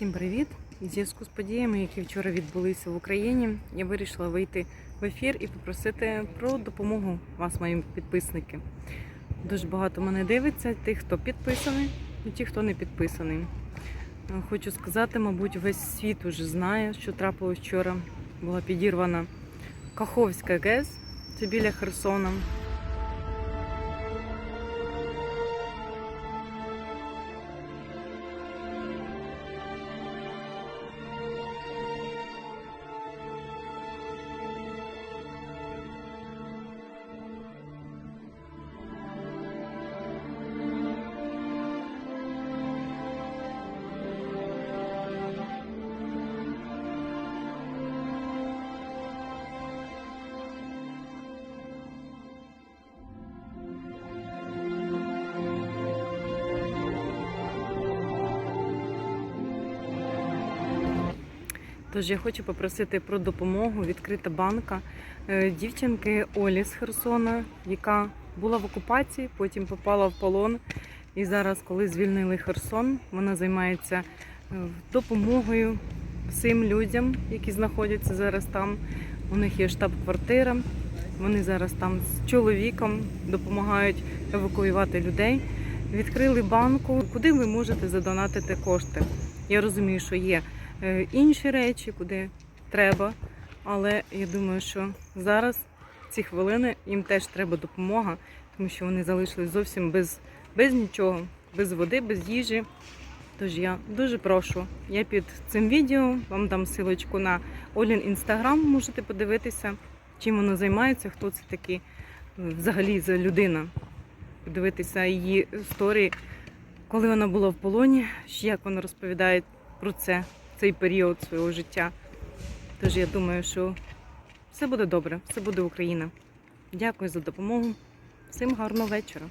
Всім привіт! У зв'язку з подіями, які вчора відбулися в Україні, я вирішила вийти в ефір і попросити про допомогу вас, мої підписники. Дуже багато мене дивиться, тих, хто підписаний, і ті, хто не підписаний. Е, Хочу сказати, мабуть, весь світ уже знає, що трапилось вчора. Була підірвана Каховська ГЕС, це біля Херсона. Тож я хочу попросити про допомогу. Відкрита банка е, дівчинки Олі з Херсона, яка була в окупації, потім попала в полон. І зараз, коли звільнили Херсон, вона займається е, допомогою всім людям, які знаходяться зараз там. У них є штаб-квартира. Вони зараз там з чоловіком допомагають евакуювати людей. Відкрили банку, куди ви можете задонатити кошти. Я розумію, що є інші речі, куди треба. Але я думаю, що зараз, в ці хвилини, їм теж треба допомога, тому що вони залишились зовсім без, без нічого, без води, без їжі. Тож я дуже прошу. Я під цим відео вам дам силочку на Олін інстаграм. Можете подивитися, чим вона займається, хто це такий е, взагалі за людина. Подивитися її історії, коли вона була в полоні, як вона розповідає про це, цей період свого життя. Тож я думаю, що все буде добре, все буде Україна. Дякую за допомогу. Всім гарного вечора.